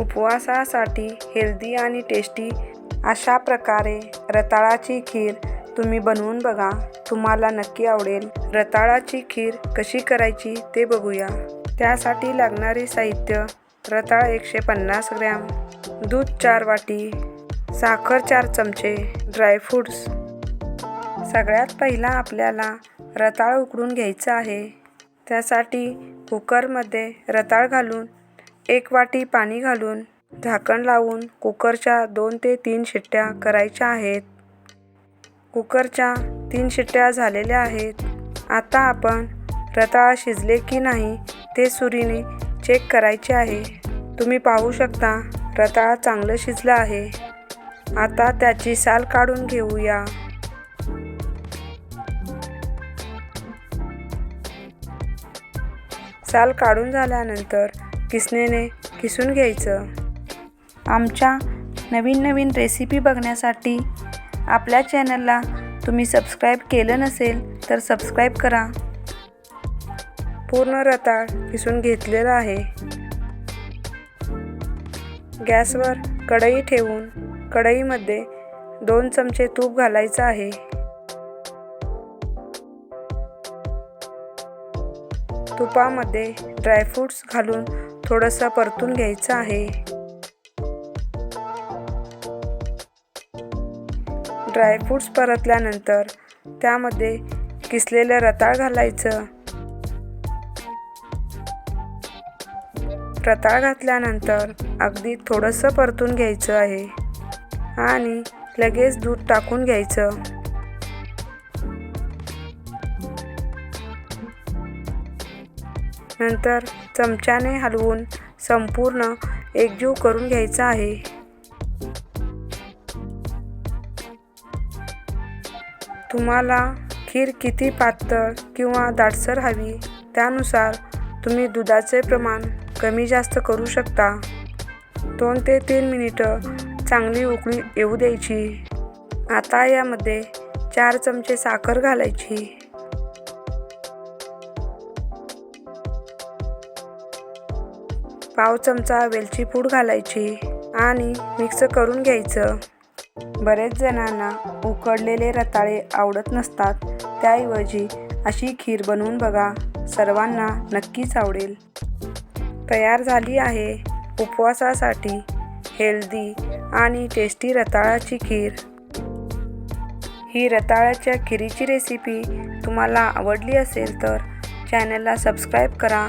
उपवासासाठी healthy आणि tasty अशा प्रकारे रताळाची खीर तुम्ही बनवून बघा. तुम्हाला नक्की आवडेल. रताळाची खीर कशी करायची ते बघूया. त्यासाठी लागणारे साहित्य रताळ एकशे पन्नास ग्रॅम दूध चार वाटी साखर चार चमचे ड्रायफ्रूट्स सगळ्यात पहिला आपल्याला रताळ उकडून घ्यायचं आहे. त्यासाठी कुकरमध्ये रताळ घालून एक वाटी पाणी घालून झाकण लावून कुकरच्या दोन ते तीन शिट्ट्या करायच्या आहेत. कुकरच्या तीन शिट्ट्या झालेल्या आहेत. आता आपण रताळ शिजले की नाही ते सुरीने चेक करायचे आहे. तुम्ही पाहू शकता रताळ चांगलं शिजलं आहे. आता त्याची साल काढून घेऊया. साल काढून झाल्यानंतर किसणीने किसून घ्यायचं? आमच्या नवीन नवीन रेसिपी बघण्यासाठी आपल्या चॅनलला तुम्ही सबस्क्राईब केलं नसेल तर सबस्क्राईब करा. पूर्ण रताळ किसून घेतलेलं आहे. गॅसवर कढई ठेवून कढईमध्ये दोन चमचे तूप घालायचं आहे. तुपामध्ये ड्रायफ्रूट्स घालून थोडंसं परतून घ्यायचं आहे. ड्रायफ्रूट्स परतल्यानंतर त्यामध्ये किसलेलं रताळ घालायचं. रताळ घातल्यानंतर अगदी थोडंसं परतून घ्यायचं आहे. आणि लगेच दूध टाकून घ्यायचं. नंतर चमच्याने हलवून संपूर्ण एकजीव करून घ्यायचा आहे. तुम्हाला खीर किती पातळ किंवा दाटसर हवी त्यानुसार तुम्ही दुधाचे प्रमाण कमी जास्त करू शकता. दोन ते तीन मिनिटं चांगली उकळी येऊ द्यायची. आता यामध्ये चार चमचे साखर घालायची. पाव चमचा वेलची पूड घालायची आणि मिक्स करून घ्यायचं. बरेच जणांना उकडलेले रताळे आवडत नसतात. त्याऐवजी अशी खीर बनवून बघा. सर्वांना नक्कीच आवडेल. तयार झाली आहे उपवासासाठी हेल्दी आणि टेस्टी रताळाची खीर. ही रताळ्याच्या खिरीची रेसिपी तुम्हाला आवडली असेल तर चॅनलला सबस्क्राईब करा.